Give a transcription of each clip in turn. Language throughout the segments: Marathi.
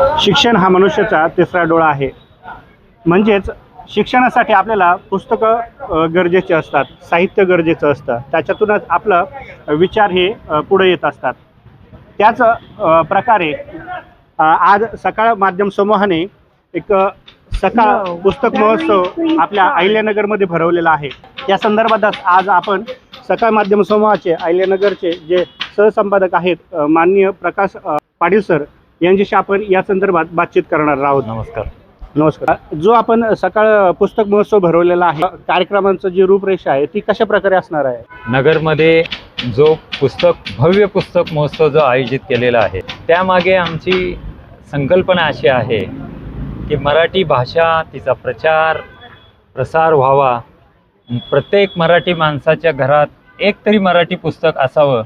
शिक्षण हा मनुष्याचा तिसरा डोळा आहे. म्हणजेच शिक्षणासाठी आपल्याला पुस्तकं गरजेचे असतात साहित्य गरजेचं असतं. त्याच्यातूनच आपलं विचार हे पुढे येत असतात. त्याच प्रकारे आज सकाळ माध्यम समूहाने एक सकाळ पुस्तक महोत्सव आपल्या अहिल्यानगरमध्ये भरवलेला आहे. त्या संदर्भातच आज आपण सकाळ माध्यम समूहाचे अहिल्यानगरचे जे सहसंपादक आहेत माननीय प्रकाश पाटील सर यांच्याशी आपण या संदर्भात बातचीत करणार आहोत. नमस्कार. नमस्कार. जो आपण सकाळ पुस्तक महोत्सव भरवलेला आहे कार्यक्रमांचं जी रूपरेषा आहे ती कशा प्रकारे असणार आहे? नगरमध्ये जो पुस्तक भव्य पुस्तक महोत्सव जो आयोजित केलेला आहे त्यामागे आमची संकल्पना अशी आहे की मराठी भाषा तिचा प्रचार प्रसार व्हावा. प्रत्येक मराठी माणसाच्या घरात एक तरी मराठी पुस्तक असावं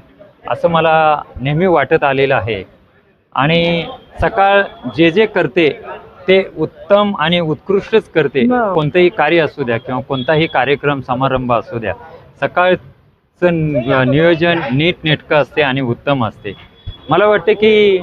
असं मला नेहमी वाटत आलेलं आहे. आणि सकाळ जे जे करते ते उत्तम आणि उत्कृष्टच करते. कोणतंही कार्य असू द्या किंवा कोणताही कार्यक्रम समारंभ असू द्या सकाळचं नियोजन नीट नेटकं असते आणि उत्तम असते. मला वाटते की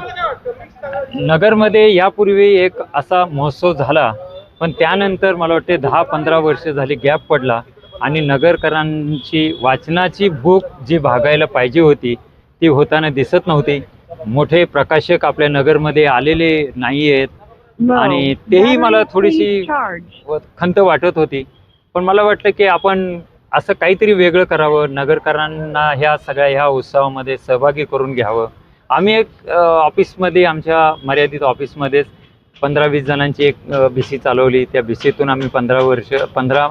नगरमध्ये यापूर्वी एक असा महोत्सव झाला पण त्यानंतर मला वाटते दहा पंधरा वर्ष झाली गॅप पडला आणि नगरकरांची वाचनाची भूक जी भागायला पाहिजे होती ती होताना दिसत नव्हती. मोठे प्रकाशक आपल्या नगरमध्ये आलेले नाही आहेत आणि तेही मला थोडीशी खंत वाटत होती. पण मला वाटलं की आपण असं काहीतरी वेगळं करावं नगरकरांना ह्या सगळ्या ह्या उत्सवामध्ये सहभागी करून घ्यावं. आम्ही एक ऑफिसमध्ये आमच्या मर्यादित ऑफिसमध्येच पंधरा वीस जणांची एक बी सी चालवली. त्या बी सीतून आम्ही पंधरा वर्ष पंधरा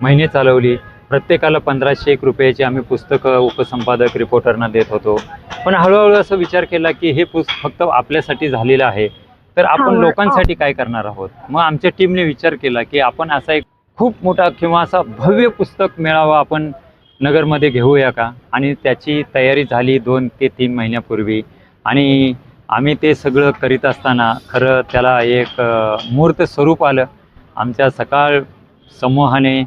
महिने चालवली. प्रत्येकाला पंधराशे एक रुपयाची आम्ही पुस्तकं उपसंपादक रिपोर्टरना देत होतो. पण हळूहळू असं विचार केला की हे पुस्त फक्त आपल्यासाठी झालेलं आहे. तर आपण लोकांसाठी काय करणार आहोत? मग आमच्या टीमने विचार केला की आपण असा एक खूप मोठा किंवा असा भव्य पुस्तक मेळावा आपण नगरमध्ये घेऊया का? आणि त्याची तयारी झाली दोन ते तीन महिन्यापूर्वी. आणि आम्ही ते सगळं करीत असताना खरं त्याला एक मूर्त स्वरूप आलं. आमच्या सकाळ समूहाने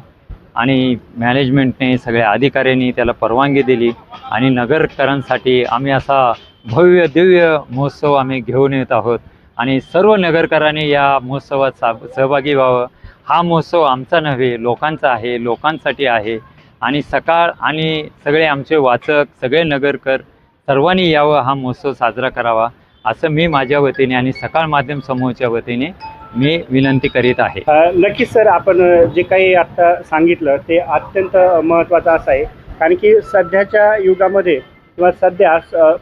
आणि मॅनेजमेंटने सगळ्या अधिकाऱ्यांनी त्याला परवानगी दिली आणि नगरकरांसाठी आम्ही असा भव्य दिव्य महोत्सव आम्ही घेऊन येत आहोत. आणि सर्व नगरकरांनी या महोत्सवात सा सहभागी व्हावं. हा महोत्सव आमचा नव्हे लोकांचा आहे लोकांसाठी आहे. आणि सकाळ आणि सगळे आमचे वाचक सगळे नगरकर सर्वांनी यावं हा महोत्सव साजरा करावा असं मी माझ्या वतीने आणि सकाळ माध्यम समूहाच्या वतीने मी विनंती करीत आहे. नक्कीच सर आपण जे काही आत्ता सांगितलं ते अत्यंत महत्त्वाचं असं आहे. कारण की सध्याच्या युगामध्ये किंवा सध्या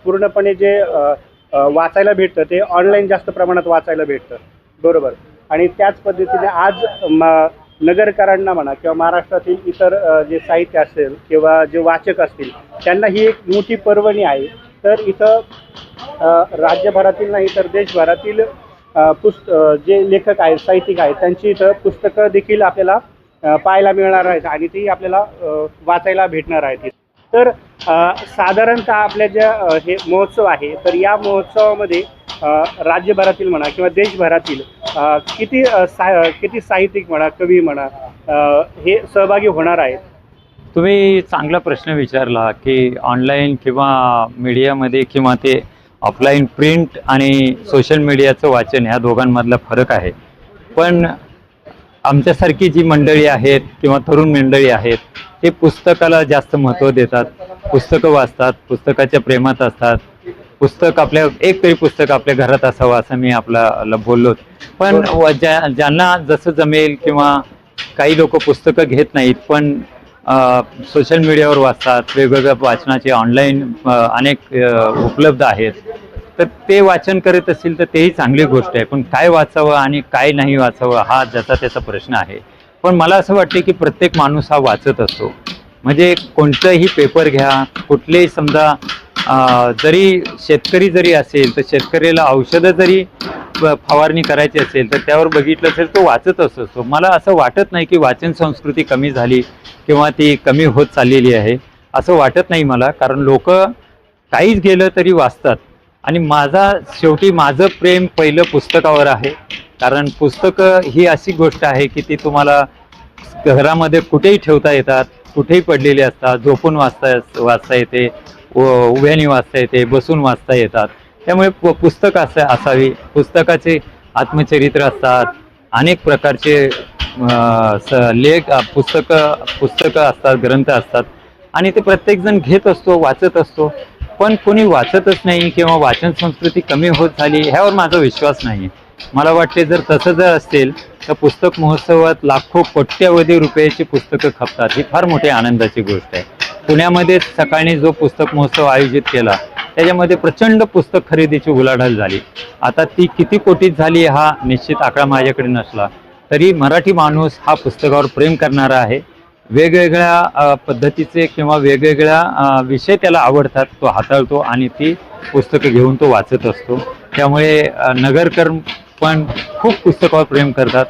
पूर्णपणे जे वाचायला भेटतं ते ऑनलाईन जास्त प्रमाणात वाचायला भेटतं. बरोबर. आणि त्याच पद्धतीने आज म नगरकरांना म्हणा किंवा महाराष्ट्रातील इतर जे साहित्य असेल किंवा जे वाचक असतील त्यांना ही एक मोठी पर्वणी आहे. तर इथं राज्यभरातील नाही तर देशभरातील पुस्त जे लेखक आहेत साहित्यिक आहेत त्यांची इथं पुस्तकं देखील आपल्याला पाहायला मिळणार आहेत आणि ती आपल्याला वाचायला भेटणार आहेत. तर साधारणतः आपल्या ज्या हे महोत्सव आहे तर या महोत्सवामध्ये राज्यभरातील म्हणा किंवा देशभरातील किती सा किती साहित्यिक म्हणा कवी म्हणा हे सहभागी होणार आहेत? तुम्ही चांगला प्रश्न विचारला की ऑनलाईन किंवा मीडियामध्ये किंवा ते ऑफलाईन प्रिंट आणि सोशल मीडियाचं वाचन ह्या दोघांमधला फरक आहे. पण आमच्यासारखी जी मंडळी आहेत किंवा तरुण मंडळी आहेत ते पुस्तकाला जास्त महत्त्व देतात. पुस्तकं वाचतात पुस्तकाच्या प्रेमात असतात. पुस्तक आपल्या एक तरी पुस्तक आपल्या घरात असावं असं मी आपल्याला बोललो. पण व ज्या ज्यांना जसं जमेल किंवा काही लोक पुस्तकं घेत नाहीत पण सोशल मीडियावर वाचतात वेगवेगळ्या वाचनाचे ऑनलाईन अनेक उपलब्ध आहेत. तर ते वाचन करत असतील तर तेही चांगली गोष्ट आहे. पण काय वाचावं आणि काय नाही वाचावं हा ज्याचा त्याचा प्रश्न आहे. पण मला असं वाटते की प्रत्येक माणूस हा वाचत असतो. म्हणजे कोणतंही पेपर घ्या कुठलेही समजा जरी शेतकरी जरी असेल तर शेतकऱ्याला औषधं जरी फवारणी करायची असेल तर त्यावर बघितलं असेल तो वाचत असतो. मला असं वाटत नाही की वाचन संस्कृती कमी झाली किंवा ती कमी होत चाललेली आहे. असं वाटत नाही मला कारण लोक काहीच गेलं तरी वाचतात. आणि माझा शेवटी माझं प्रेम पहिलं पुस्तकावर आहे. कारण पुस्तकं ही अशी गोष्ट आहे की ती तुम्हाला घरामध्ये कुठेही ठेवता येतात कुठेही पडलेली असतात झोपून वाचता वाचता येते व उभ्याने वाचता येते बसून वाचता येतात. त्यामुळे पु- पुस्तक असं असावी. पुस्तकाचे आत्मचरित्र असतात. अनेक प्रकारचे लेख पुस्तकं पुस्तकं असतात ग्रंथ असतात. आणि ते प्रत्येकजण घेत असतो वाचत असतो. पण कोणी वाचतच नाही किंवा वाचन संस्कृती कमी होत झाली ह्यावर माझा विश्वास नाही मला वाटते जर तसं जर असेल तर पुस्तक महोत्सवात लाखो कोट्यावधी रुपयाची पुस्तकं खपतात. ही फार मोठी आनंदाची गोष्ट आहे. पुण्यामध्ये सकाळी जो पुस्तक महोत्सव आयोजित केला त्याच्यामध्ये प्रचंड पुस्तक खरेदीची उलाढाल झाली. आता ती किती कोटीत झाली हा निश्चित आकडा माझ्याकडे नसला. तरी मराठी माणूस हा पुस्तकावर प्रेम करणारा आहे. वेगवेगळ्या पद्धतीचे किंवा वेगवेगळ्या विषय त्याला आवडतात तो हाताळतो आणि ती पुस्तकं घेऊन तो वाचत असतो. त्यामुळे नगरकर पण खूप पुस्तकावर प्रेम करतात.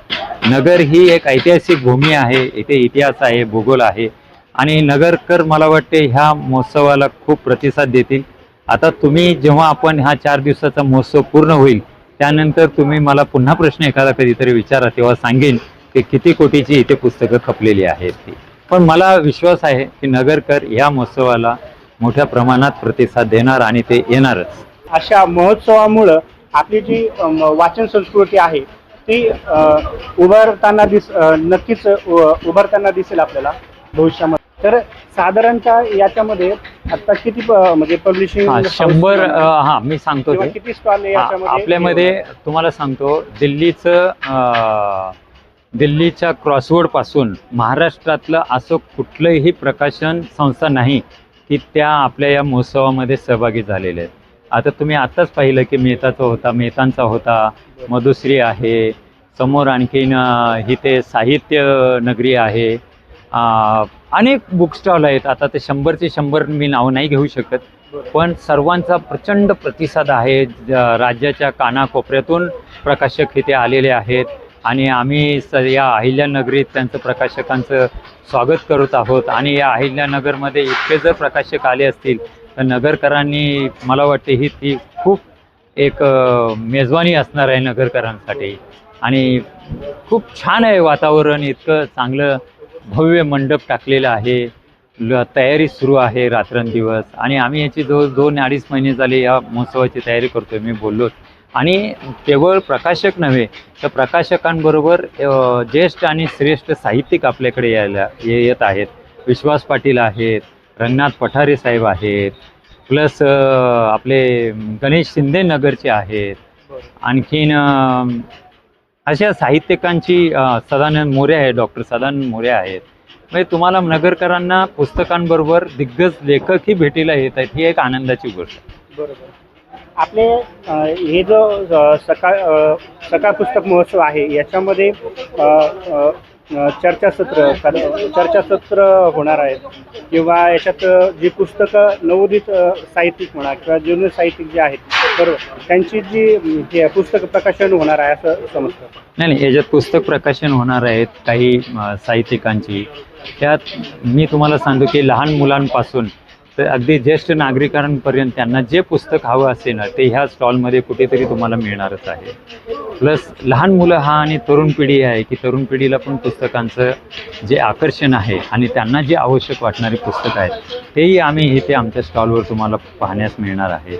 नगर ही एक ऐतिहासिक भूमी आहे इथे इतिहास आहे भूगोल आहे. आणि नगरकर मला वाटते ह्या महोत्सवाला खूप प्रतिसाद देतील. आता तुम्ही जेव्हा आपण हा चार दिवसाचा महोत्सव पूर्ण होईल त्यानंतर तुम्ही मला पुन्हा प्रश्न एखादा कधीतरी विचारा तेव्हा सांगेन की किती कोटीची इथे पुस्तकं खपलेली आहेत ती. पण मला विश्वास आहे की नगरकर ह्या महोत्सवाला मोठ्या प्रमाणात प्रतिसाद देणार आणि ते येणारच. अशा महोत्सवामुळं आपली जी वाचन संस्कृती आहे ती उभारताना दिस नक्कीच उभारताना दिसेल आपल्याला भविष्यामध्ये. तर साधारणतः याच्यामध्ये आता किती प- म्हणजे पब्लिशिंग हा शंभर अ, हा मी सांगतो ते. किती स्टॉल हा, आपल्यामध्ये तुम्हाला सांगतो दिल्लीचं अं, दिल्लीच्या क्रॉसवर्डपासून महाराष्ट्रातलं असं कुठलंही प्रकाशन संस्था नाही की त्या आपल्या या महोत्सवामध्ये सहभागी झालेले आहेत. आता तुम्ही आत्ताच पाहिलं की मेहताचा होता मेहतांचा होता मधुश्री आहे समोर आणखीन अं, इथे साहित्य नगरी आहे अं, अनेक बुक स्टॉल आहेत. आता ते शंभरचे शंभर मी नाव नाही घेऊ शकत. पण सर्वांचा प्रचंड प्रतिसाद आहे. ज- राज्याच्या कानाकोपऱ्यातून प्रकाशक इथे आलेले आहेत. आणि आम्ही स या अहिल्यानगरीत त्यांचं प्रकाशकांचं स्वागत करत आहोत. आणि या अहिल्यानगरमध्ये इतके जर प्रकाशक आले असतील तर नगरकरांनी मला वाटते ही ती खूप एक मेजवानी असणार आहे नगरकरांसाठी. आणि खूप छान आहे वातावरण. इतकं चांगलं भव्य मंडप टाकलेलं आहे. ल तयारी सुरू आहे रात्रंदिवस. आणि आम्ही याची जो दोन अडीच महिने झाले या महोत्सवाची तयारी करतोय मी बोललो. आणि केवळ प्रकाशक नव्हे तर प्रकाशकांबरोबर ज्येष्ठ आणि श्रेष्ठ साहित्यिक आपल्याकडे यायला ये- येत आहेत. विश्वास पाटील आहेत रंगनाथ पठारे साहेब आहेत प्लस आपले गणेश शिंदे नगरचे आहेत. आणखीन अशा साहित्यिकांची सदानंद मोरे आहे डॉक्टर सदानंद मोरे आहेत. म्हणजे तुम्हाला नगरकरांना पुस्तकांबरोबर दिग्गज लेखकही भेटीला येत आहेत ही एक आनंदाची गोष्ट. बरोबर. आपले हे जो सकाळ सकाळ पुस्तक महोत्सव आहे याच्यामध्ये चर्चासत्र चर्चासत्र होणार आहेत. किंवा याच्यात जी पुस्तकं नवोदित साहित्यिक म्हणा किंवा जुने साहित्यिक जे आहेत बरोबर. त्यांची जी पुस्तक प्रकाशन होणार आहे असं समजतं. नाही नाही याच्यात पुस्तक प्रकाशन होणार आहेत काही साहित्यिकांची. त्यात मी तुम्हाला सांगतो की लहान मुलांपासून तर अगदी ज्येष्ठ नागरिकांपर्यंत त्यांना जे पुस्तक हवं असेल ना ते ह्या स्टॉलमध्ये कुठेतरी तुम्हाला मिळणारच आहे. प्लस लहान मुलं हा आणि तरुण पिढी आहे की तरुण पिढीला पण पुस्तकांचं जे आकर्षण आहे आणि त्यांना जे आवश्यक वाटणारे पुस्तकं आहेत तेही आम्ही इथे आमच्या स्टॉलवर तुम्हाला पाहण्यास मिळणार आहे.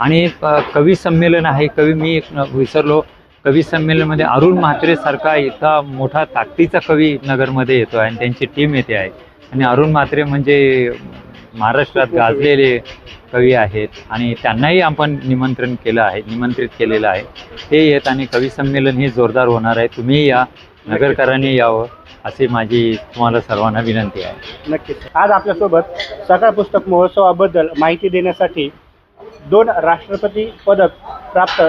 आणि कवी संमेलन आहे कवी मी एक विसरलो. कवी संमेलनमध्ये अरुण म्हात्रेसारखा इतका मोठा ताकदीचा कवी नगरमध्ये येतो आहे आणि त्यांची टीम येते आहे. आणि अरुण म्हात्रे म्हणजे महाराष्ट्रात गाजलेले कवी आहेत आणि त्यांनाही आपण निमंत्रण केलं आहे निमंत्रित केलेलं आहे. ते येत आणि कवी संमेलन हे जोरदार होणार आहे. तुम्ही या नगरकरांनी यावं अशी माझी तुम्हाला सर्वांना विनंती आहे. नक्कीच. आज आपल्यासोबत सकाळ पुस्तक महोत्सवाबद्दल माहिती देण्यासाठी दोन राष्ट्रपती पदक प्राप्त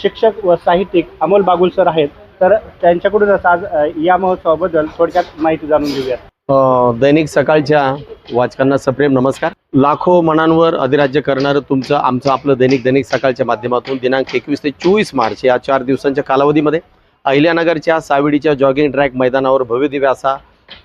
शिक्षक व साहित्यिक अमोल बागुल सर आहेत. तर त्यांच्याकडूनच आज या महोत्सवाबद्दल थोडक्यात माहिती जाणून घेऊयात. अ, दैनिक सकाळच्या वाचकांना सप्रेम नमस्कार. लाखो मनांवर अधिराज्य करणारं तुमचं आमचं आपलं दैनिक दैनिक सकाळच्या माध्यमातून दिनांक एकवीस ते चोवीस मार्च या चार दिवसांच्या कालावधीमध्ये अहिल्यानगरच्या साविडीच्या जॉगिंग ट्रॅक मैदानावर भव्यदिव्य असा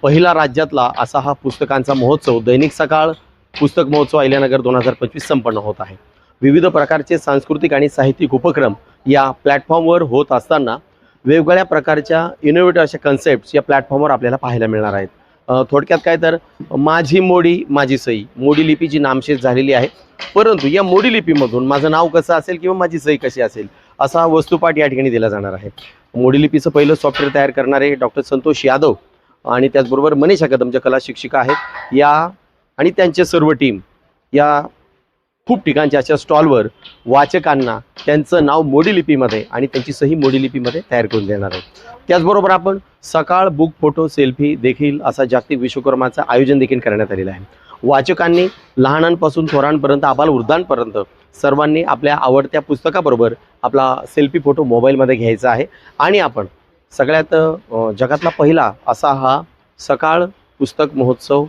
पहिला राज्यातला असा हा पुस्तकांचा महोत्सव. दैनिक सकाळ पुस्तक महोत्सव अहिल्यानगर दोन हजार पंचवीस संपन्न होत आहे. विविध प्रकारचे सांस्कृतिक आणि साहित्यिक उपक्रम या प्लॅटफॉर्मवर होत असताना वेगवेगळ्या प्रकारच्या इनोव्हेटिव्ह अशा कन्सेप्ट या प्लॅटफॉर्मवर आपल्याला पाहायला मिळणार आहेत. थोडक्यात काय तर माझी मोडी माझी सही मोडी लिपी जी नामशेष झालेली आहे. परंतु या मोडी लिपीमधून माझं नाव कसं असेल किंवा माझी सही कशी असेल असा वस्तुपाठ या ठिकाणी दिला जाणार आहे. मोडी लिपीचं पहिलं सॉफ्टवेअर तयार करणारे डॉक्टर संतोष यादव आणि त्याचबरोबर मनीषा कदमच्या कला शिक्षिका आहेत. या आणि त्यांचे सर्व टीम या खूप ठिकाणच्या अशा स्टॉलवर वाचकांना त्यांचं नाव मोडी लिपीमध्ये आणि त्यांची सही मोडी लिपीमध्ये तयार करून देणार आहे. त्याचबरोबर आपण सकाळ बुक फोटो सेल्फी देखील असा जागतिक विश्वकर्माचं आयोजन देखील करण्यात आलेलं आहे. वाचकांनी लहानांपासून थोरांपर्यंत आबाल वृद्धांपर्यंत सर्वांनी आपल्या आवडत्या पुस्तकाबरोबर आपला सेल्फी फोटो मोबाईलमध्ये घ्यायचा आहे. आणि आपण सगळ्यात जगातला पहिला असा हा सकाळ पुस्तक महोत्सव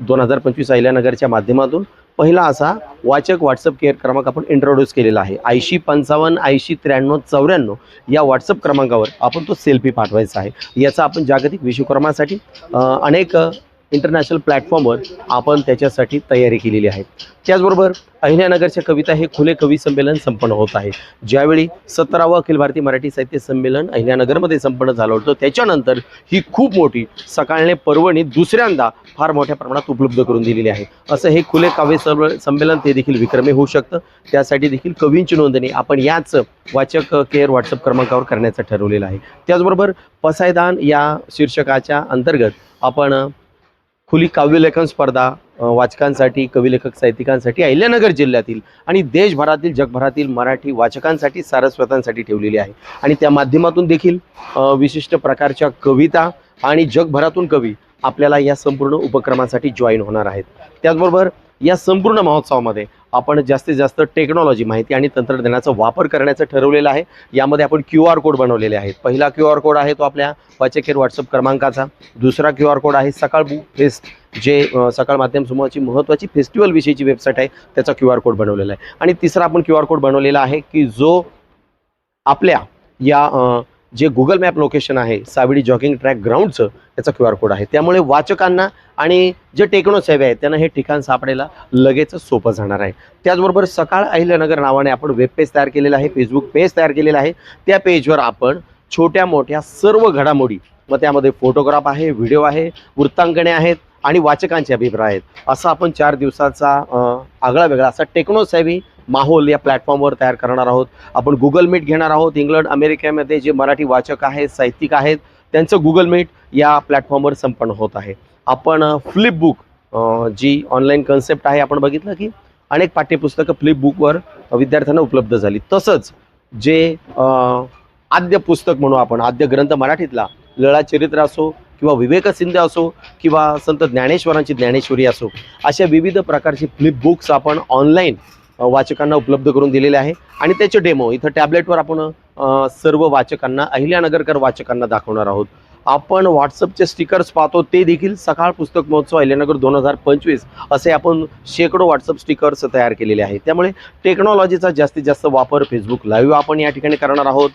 दोन हजार पंचवीस अहिल्यानगरच्या माध्यमातून पहिला असा वाचक व्हॉट्सअप केअर क्रमांक आपण इंट्रोड्यूस केलेला आहे. ऐंशी पंचावन्न ऐंशी त्र्याण्णव चौऱ्याण्णव या व्हॉट्सअप क्रमांकावर आपण तो सेल्फी पाठवायचा आहे. याचा आपण जागतिक विश्वकर्मासाठी अनेक इंटरनॅशनल प्लॅटफॉर्मवर आपण त्याच्यासाठी तयारी केलेली आहे. त्याचबरोबर अहिल्यानगरच्या कविता हे खुले कवी संमेलन संपन्न होत आहे. ज्यावेळी सतरावं अखिल भारतीय मराठी साहित्य संमेलन अहिल्यानगरमध्ये संपन्न झालं होतं त्याच्यानंतर ही खूप मोठी सकाळने पर्वणी दुसऱ्यांदा फार मोठ्या प्रमाणात उपलब्ध करून दिलेली आहे. असं हे खुले काव्य संमेलन ते देखील विक्रमी होऊ शकतं. त्यासाठी देखील कवींची नोंदणी आपण याच वाचक केअर व्हॉट्सअप क्रमांकावर करण्याचं ठरवलेलं आहे. त्याचबरोबर पसायदान या शीर्षकाच्या अंतर्गत आपण खुली काव्यलेखन स्पर्धा वाचकांसाठी कविलेखक साहित्यिकांसाठी अहिल्यानगर जिल्ह्यातील आणि देशभरातील जगभरातील मराठी वाचकांसाठी सारस्वतांसाठी ठेवलेली आहे. आणि त्या माध्यमातून देखील विशिष्ट प्रकारच्या कविता आणि जगभरातून कवी आपल्याला या संपूर्ण उपक्रमासाठी जॉईन होणार आहेत. त्याचबरोबर या संपूर्ण महोत्सवामध्ये आपण जास्तीत जास्त टेक्नॉलॉजी माहिती आणि तंत्रज्ञानाचा वापर करण्याचं ठरवलेलं आहे. यामध्ये आपण क्यू आर कोड बनवलेले आहेत. पहिला क्यू आर कोड आहे तो आपल्या वाचकेर व्हॉट्सअप क्रमांकाचा. दुसरा क्यू आर कोड आहे सकाळ बुक फेस्ट जे सकाळ माध्यम समूहाची महत्त्वाची फेस्टिवलविषयीची वेबसाईट आहे. त्याचा क्यू आर कोड बनवलेला आहे. आणि तिसरा आपण क्यू आर कोड बनवलेला आहे की जो आपल्या या जे गुगल मॅप लोकेशन आहे सावडी जॉगिंग ट्रॅक ग्राउंडचं त्याचा क्यू आर कोड आहे. त्यामुळे वाचकांना आणि जे टेक्नो सेवे आहेत त्यांना हे ठिकाण सापडायला लगेच सोपं जाणार आहे. त्याचबरोबर सकाळ अहिल्यानगर नावाने आपण वेब पेज तयार केलेलं आहे फेसबुक पेज तयार केलेलं आहे. त्या पेजवर आपण छोट्या मोठ्या सर्व घडामोडी मग त्यामध्ये फोटोग्राफ आहे व्हिडिओ आहे वृत्तांकने आहेत आणि वाचकांचे अभिप्राय आहेत. असा आपण चार दिवसाचा आगळा वेगळा असा टेक्नो सेवी माहोल या प्लॅटफॉर्मवर तयार करणार आहोत. आपण गुगल मीट घेणार आहोत. इंग्लंड अमेरिकेमध्ये जे मराठी वाचक आहेत साहित्यिक आहेत त्यांचं गुगल मीट या प्लॅटफॉर्मवर संपन्न होत आहे. आपण फ्लिप बुक जी ऑनलाईन कन्सेप्ट आहे आपण बघितलं की अनेक पाठ्यपुस्तकं फ्लिप बुकवर विद्यार्थ्यांना उपलब्ध झाली. तसंच जे आद्य पुस्तक म्हणू आपण आद्य ग्रंथ मराठीतला लळा चरित्र असो किंवा विवेक सिंध असो किंवा संत ज्ञानेश्वरांची ज्ञानेश्वरी असो अशा विविध प्रकारची फ्लिप बुक्स आपण ऑनलाईन वाचकांना उपलब्ध करून दिलेले आहे. आणि त्याचे डेमो इथं टॅबलेटवर आपण सर्व वाचकांना अहिल्यानगरकर वाचकांना दाखवणार आहोत. आपण व्हॉट्सअपचे स्टिकर्स पाहतो ते देखील सकाळ पुस्तक महोत्सव अहिल्यानगर दोन हजार पंचवीस असे आपण शेकडो व्हॉट्सअप स्टिकर्स तयार केलेले आहेत. त्यामुळे टेक्नॉलॉजीचा जास्तीत जास्त वापर फेसबुक लाईव्ह आपण या ठिकाणी करणार आहोत.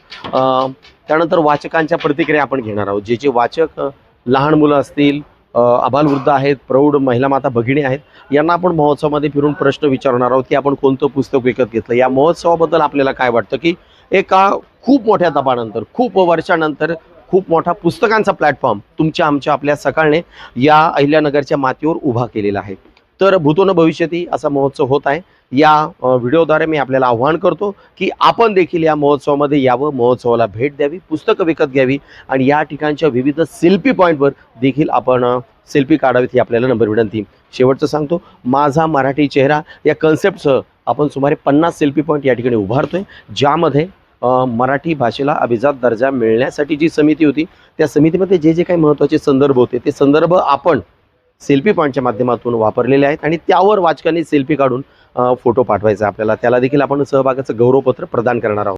त्यानंतर वाचकांच्या प्रतिक्रिया आपण घेणार आहोत. जे जे वाचक लहान मुलं असतील आबालवृद्ध आहेत प्रौढ महिला माता भगिनी आहेत यांना आपण महोत्सवामध्ये फिरून प्रश्न विचारणार आहोत की आपण कोणतं पुस्तक विकत घेतलं? या महोत्सवाबद्दल आपल्याला काय वाटतं की एका खूप मोठ्या दबानंतर खूप वर्षानंतर खूप मोठा पुस्तकांचा प्लॅटफॉर्म तुमच्या आमच्या आपल्या सकाळने या अहिल्यानगरच्या मातीवर उभा केलेला आहे. तर भूतोन भविष्यती असा महोत्सव होत आहे. या व्हिडिओद्वारे मी आपल्याला आव्हान करतो की आपण देखील या महोत्सवामध्ये यावं महोत्सवाला भेट द्यावी पुस्तकं विकत घ्यावी आणि या ठिकाणच्या विविध सेल्फी पॉईंटवर देखील आपण सेल्फी काढावीत ही आपल्याला नंबर विनंती. शेवटचं सांगतो माझा मराठी चेहरा या कन्सेप्टसह आपण सुमारे पन्नास सेल्फी पॉईंट या ठिकाणी उभारतोय ज्यामध्ये मराठी भाषेला अभिजात दर्जा मिळण्यासाठी जी समिती होती त्या समितीमध्ये जे जे काही महत्त्वाचे संदर्भ होते ते संदर्भ आपण सेल्फी पॉईंटच्या माध्यमातून वापरलेले आहेत आणि त्यावर वाचकांनी सेल्फी काढून फोटो पाठवायचा आपल्याला. त्याला देखील आपण सहभागाचं गौरवपत्र प्रदान करणार आहोत.